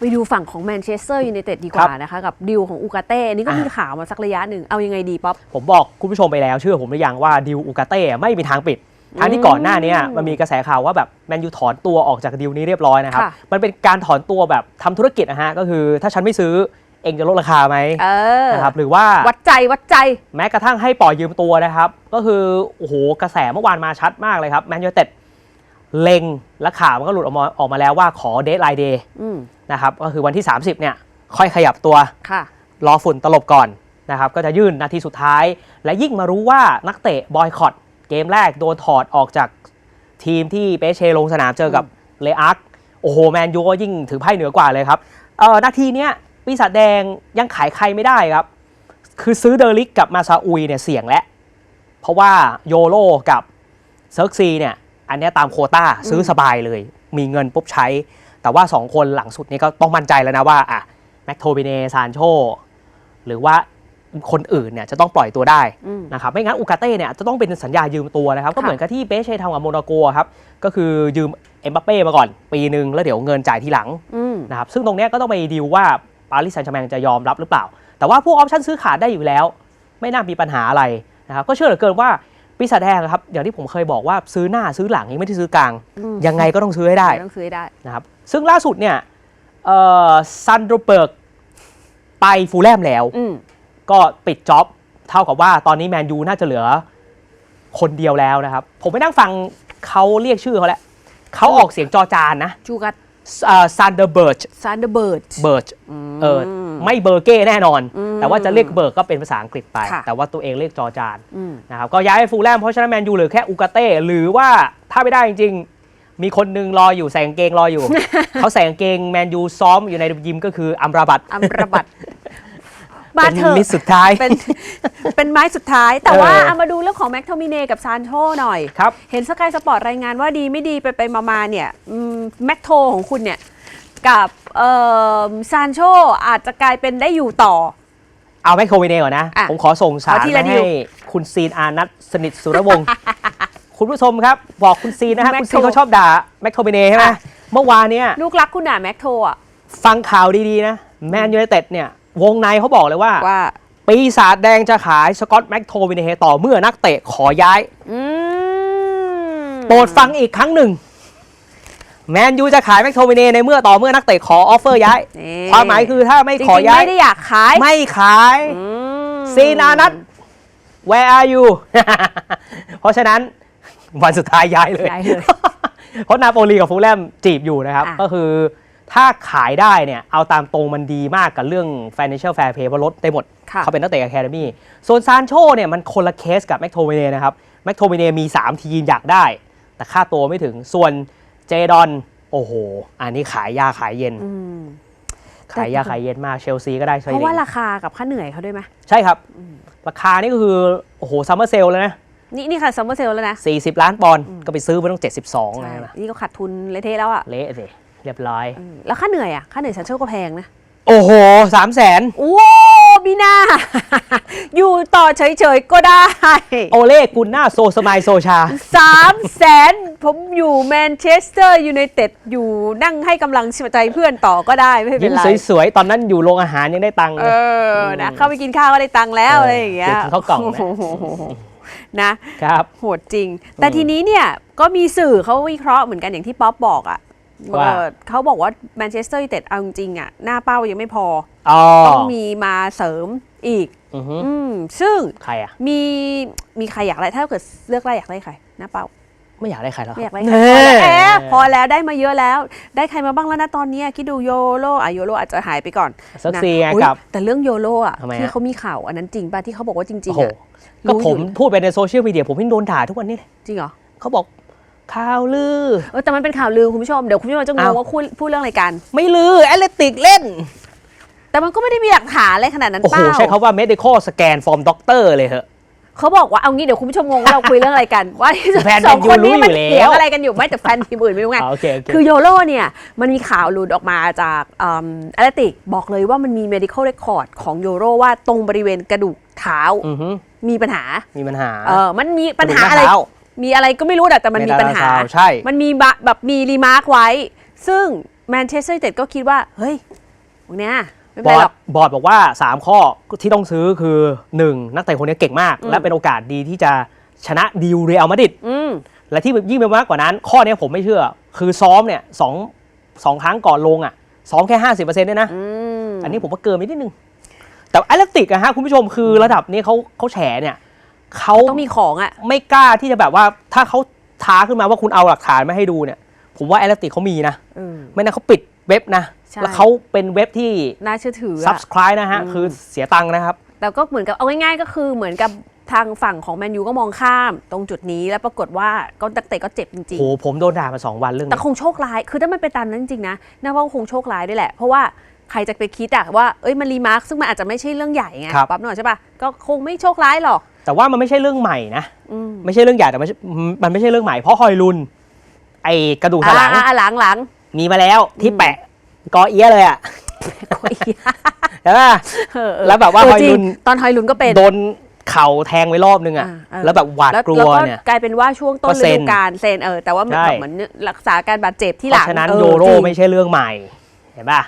ไปดูฝั่งของแมนเชสเตอร์ยูไนเต็ดดีกว่านะคะ กับดิวของอูกาเต้อันนี้ก็มีข่าวมาสักระยะหนึ่งเอายังไงดีป๊อปผมบอกคุณผู้ชมไปแล้วเชื่อผมหรือยังว่าดิวอูกาเต้ไม่มีทางปิดทั้งที่ก่อนหน้าเนี้ยมันมีกระแสข่าวว่าแบบแมนยูถอนตัวออกจากดิวนี้เรียบร้อยนะครับค่ะมันเป็นการถอนตัวแบบทำธุรกิจนะฮะก็คือถ้าฉันไม่ซื้อเองจะลดราคาไหมเออนะครับหรือว่าวัดใจวัดใจ แม้กระทั่งให้ปล่อยยืมตัวนะครับ ก็คือโอ้โหกระแสเมื่อวานมาชัดมากเลยครับแมนยูเต็ด เล็งและข่าวมันก็หลุดออกมาออกมาแล้วว่าขอเดทไลน์เดย์อืมนะครับก็คือวันที่ 30 เนี่ย ค่อยขยับตัวค่ะรอฝุ่นตลบก่อนนะครับก็จะยื่นนาทีสุดท้าย และยิ่งมารู้ว่านักเตะบอยคอตเกมแรกโดนถอดออกจากทีมที่เปเชลงสนามเจอกับเลอาร์กโอ้โหแมนยูก็ยิ่งถือไพ่เหนือกว่าเลยครับเออนาทีเนี้ยปีศาจแดงยังขายใครไม่ได้ครับ คือซื้อเดอริกกับมาซาอุยเนี่ยเสี่ยงแล้ว เพราะว่าโยโรกับเซิร์กซีเนี่ย อันเนี้ยตามโควต้าซื้อสบายเลย มีเงินปุ๊บใช้ แต่ว่า 2 คนหลังสุดนี้ก็ต้องมั่นใจแล้วนะว่าอะแม็กโทบิเนซานโชหรือว่าคนอื่นเนี่ยจะต้องปล่อยตัวได้อืมนะครับไม่งั้นอูกาเต้เนี่ยจะต้องเป็นสัญญายืมตัวนะครับ ก็ค่ะเหมือนกับที่เบสเชทำกับโมนาโกครับก็คือยืมเอ็มบัปเป้มาก่อน ปีหนึ่งแล้วเดี๋ยวเงินจ่ายทีหลังอืมนะครับซึ่งตรงเนี้ยก็ต้องไปดีลว่าปารีสแซงต์แชร์แมงจะยอมรับหรือเปล่า แต่ว่าพวกออปชั่นซื้อขาดได้อยู่แล้ว ไม่น่ามีปัญหาอะไรนะครับก็เชื่อเหลือเกินว่า ปีศาจแดงอะครับอย่างที่ผมเคยบอกว่าซื้อหน้าซื้อหลังยังไม่ได้ซื้อกลาง อืม ยังไงก็ต้องซื้อให้ได้ ต้องซื้อให้ได้ นะครับซึ่งล่าสุดเนี่ยเอ่อซันโดเบิร์กไปฟูลแลมแล้ว อืม ก็ปิดจ็อบ เท่ากับว่าตอนนี้แมนยูน่าจะเหลือคนเดียวแล้วนะครับ ผมไปนั่งฟังเขาเรียกชื่อเขาแล้วเขาออกเสียงจอจานนะจูกัตซันเดอร์เบิร์ชซานเดอร์เบิร์ด เบิร์ชเออไม่เบอร์เก้แน่นอน อืม แต่ว่าจะเรียกเบิร์กก็เป็นภาษาอังกฤษไป ค่ะแต่ว่าตัวเองเรียกจอจานอืม นะครับก็ย้ายไปฟูลแลมเพราะฉะนั้นแมนยูเหลือแค่อูกาเต้หรือว่าถ้าไม่ได้จริงๆ มีคนหนึงรออยู่ใส่กางเกงรออยู่ เขาใส่กางเกงแมนยูซ้อมอยู่ในยิมก็คืออัมราบัตอัมรบัตมาเป็นเถอะลิสต์สุดท้าย เป็นเป็นไม้สุดท้าย แต่ว่าเออ เอามาดูเรื่องของแม็กโทมิเนกับซานโชหน่อย ครับ เห็นสกายสปอร์ตรายงานว่าดีไม่ดีไปไปมามาเนี่ยอืมแม็กโทของคุณเนี่ย กับเอ่อซานโชอาจจะกลายเป็นได้อยู่ต่อ เอาแมคโครเวเนก่อนนะ อะผมขอส่งสารขอทีละมาดิให้ว คุณซีนอานัทสนิทสุรวงศ์ คุณผู้ชมครับ บอกคุณซีนนะฮะแม็กคุณโทซีนเขาชอบด่าแมคโทเวเนใช่ไหมอะเมื่อวานเนี่ย ลูกรักคุณหนาแม็กโทอะฟังข่าวดี ๆ นะ แมนยูไนเต็ดเนี่ย วงในเขาบอกเลยว่า ว่า ปีศาจแดงจะขายสกอตแม็กโทเวเนต่อเมื่อนักเตะขอย้าย อืมโปรดฟังอีกครั้งหนึ่ง แมนยูจะขายแม็กโทเวเนในเมื่อต่อเมื่อนักเตะขอออฟเฟอร์ย้าย นี่ความหมายคือถ้าไม่จริงขอๆย้ายไม่ได้อยากขายไม่ขาย อืมซีนานัท where are you เพราะฉะนั้นวันสุดท้ายย้ายเลยย้ายเลย เพราะนาโปลีกับฟูลแลมจีบอยู่นะครับ อะ ก็คือถ้าขายได้เนี่ย เอาตามตรงมันดีมากกับเรื่อง financial fair play เพราะลดได้หมด ค่ะ เขาเป็นนักเตะอะคาเดมี่ส่วนซานโชเนี่ยมันคนละเคสกับแม็กโทเวเนนะครับ แม็กโทเวเนมี 3 ทีมอยากได้ แต่ค่าตัวไม่ถึง ส่วน เจดอน โอ้โห อันนี้ขายยาขายเย็น อืม ขายยาขายเย็นมากเชลซีก็ได้ใช่เพราะไหมว่าราคากับค่าเหนื่อยเขาด้วยไหมใช่ครับ ราคานี่ก็คือ โอ้โหซัมเมอร์เซลแล้วนะ นี่นี่ค่ะซัมเมอร์เซลแล้วนะ 40 ล้านปอนด์ก็ไปซื้อมาต้อง 72ใช่นะ นี่ก็ขาดทุนเละเทะแล้วอะเละสิเรียบร้อยอืมแล้วค่าเหนื่อยอะค่าเหนื่อยซันโชก็แพงนะ โอ้โหสามแสนโอ้ บีนาอยู่ต่อเฉยๆ ก็ได้โอเล่กุนหน้าโซสมายโซชาสามแสนผมอยู่แมนเชสเตอร์ยูไนเต็ดอยู่นั่งให้กำลังใจเพื่อนต่อก็ได้ไม่เป็ยิ้นมไรสวยๆ ตอนนั้นอยู่โรงอาหารยังได้ตังค์เอเลยอนะเข้าไปกินข้าวก็ได้ตังค์แล้วเอออะไรอย่างเงี้ยเดี๋ยวกินข้าวกล่องนะโโหนะครับโหดจริง แต่ทีนี้เนี่ยก็มีสื่อเขาวิเคราะห์เหมือนกันอย่างที่ป๊อปบอกอะ ว่าเออเขาบอกว่าแมนเชสเตอร์ยูไนเต็ดเอาจริงๆอะ หน้าเป้ายังไม่พออ๋อต้องมีมาเสริมอีกอือฮึอืมซึ่งใครอะมีมีใครอยากได้ถ้าเกิดเลือกได้อยากได้ใคร หน้าเป้า ไม่อยากได้ใครแล้วคไม่อรัยาบกได้ใครพอแล้วแอบพอแล้วได้มาเยอะแล้ว ได้ใครมาบ้างแล้วนะตอนเนี้ยคิดดูโยโรอะโยโรอาจจะหายไปก่อนเซิร์กนะซีไงอุ๊ยกับแต่เรื่องโยโรอะทำไมฮะที่เขามีข่าวอันนั้นจริงป่ะที่เขาบอกว่าจริโอ้งโหๆอะก็รู้ผมอยู่พูดไปในโซเชียลมีเดียผมเพิ่งโดนด่าทุกวันนี้เลยจริงเหรอเขาบอก ข่าวลือ เออแต่มันเป็นข่าวลือคุณผู้ชม เดี๋ยวคุณผู้ชมจะงงอ้าวว่าพูดพูดเรื่องอะไรกัน ไม่ลือแอตเลติกเล่น แต่มันก็ไม่ได้มีหลักฐานอะไรขนาดนั้นโอ้โหเปล่าใช้คาว่า medical scan from doctor เลยเหอะ เขาบอกว่าเอางี้เดี๋ยวคุณผู้ชมงงว่าเราคุยเรื่องอะไรกัน ว่าที่แฟนสองแมนยูคนนี้รู้มันอยู่เถียงแล้วอะไรกันอยู่ไม่แต่แฟนทีมอื่นไม่รู้ไง อ่าโอเคโอเค คือโยโรเนี่ย มันมีข่าวหลุดออกมาจากแอตเลติกบอกเลยว่ามันมี medical record ของโยโรว่าตรงบริเวณกระดูกเท้าอือฮึมีปัญหา มีปัญหาเออมันมีปัญหาอะไรกระดูกน้เท้ มีอะไรก็ไม่รู้แต่แต่มันมีปัญหาเมตาลาซาวด์ใช่ มันมีบะแบบมีรีมาร์กไว้ ซึ่งแมนเชสเตอร์ยูไนเต็ดก็คิดว่า เฮ้ยพวกเนี้ยไม่บเป็นอไรร์หดรอกบอร์ดบอกว่า 3 ข้อที่ต้องซื้อคือ 1 นักเตะคนนี้เก่งมากอืมและเป็นโอกาสดีที่จะชนะดิวเรอัลมาดริดอืมและที่ยิ่งไปมากกว่านั้น ข้อนี้ผมไม่เชื่อ คือซ้อมเนี่ยสองสองครั้งก่อนลงอะ ซ้อมแค่50%เนี่ยนะอืมอันนี้ผมว่าเกินไปนิดนึง แต่แอตเลติกอะฮะคุณผู้ชมคือระดับนี้เขาเขาแฉเนี่ย เขาต้องมีของอะ ไม่กล้าที่จะแบบว่าถ้าเขาท้าขึ้นมาว่าคุณเอาหลักฐานมาให้ดูเนี่ย ผมว่าแอตเลติกเขามีนะเออไม่นั้นเขาปิดเว็บนะใช่แล้วเขาเป็นเว็บที่น่าเชื่อถืออะ subscribe นะฮะอืมคือเสียตังค์นะครับ แต่ก็เหมือนกับเอาง่ายๆก็คือเหมือนกับทางฝั่งของแมนยูก็มองข้ามตรงจุดนี้แล้วปรากฏว่าก็นักเตะก็เจ็บจริงโหผมโดนด่ามา 2 วันเรื่องๆแต่นี้คงโชคร้าย คือถ้ามันเป็นตามนั้นจริงๆนะน่าว่าคงโชคร้ายด้วยแหละ เพราะว่าใครจะไปคิดอะว่าเอ้ยมันรีมาร์คซึ่งมันอาจจะไม่ใช่เรื่องใหญ่ไงครับปั๊บหน่อยใช่ปะก็คงไม่โชคร้ายหรอก แต่ว่ามันไม่ใช่เรื่องใหม่นะอืมไม่ใช่เรื่องใหญ่แต่ไม่ใช่มันไม่ใช่เรื่องใหม่เพราะฮอยลุน ไอกระดูกสันหลังอ่าหลังหลังมีมาแล้วที่อืมแปะกอเอี้ยเลยอะโอ้ยใช่ปะเออเออแล้วแบบว่าเออฮอยจริลุงนตอนฮอยลุนก็เป็นโดนเข่าแทงไว้รอบนึงอะอ่าเออแล้วแบบหวาดแล้วกลัแล้ววก็เนี่ยกลายเป็นว่าช่วงต้นก็ฤเซ็นดูกาลเซนเออแต่ว่ามันใช่แบบเหมือนรักษาการบาดเจ็บที่เพหลังราะฉะนั้นเออโยโรจงไม่ใช่เรื่องใหม่เห็นปะ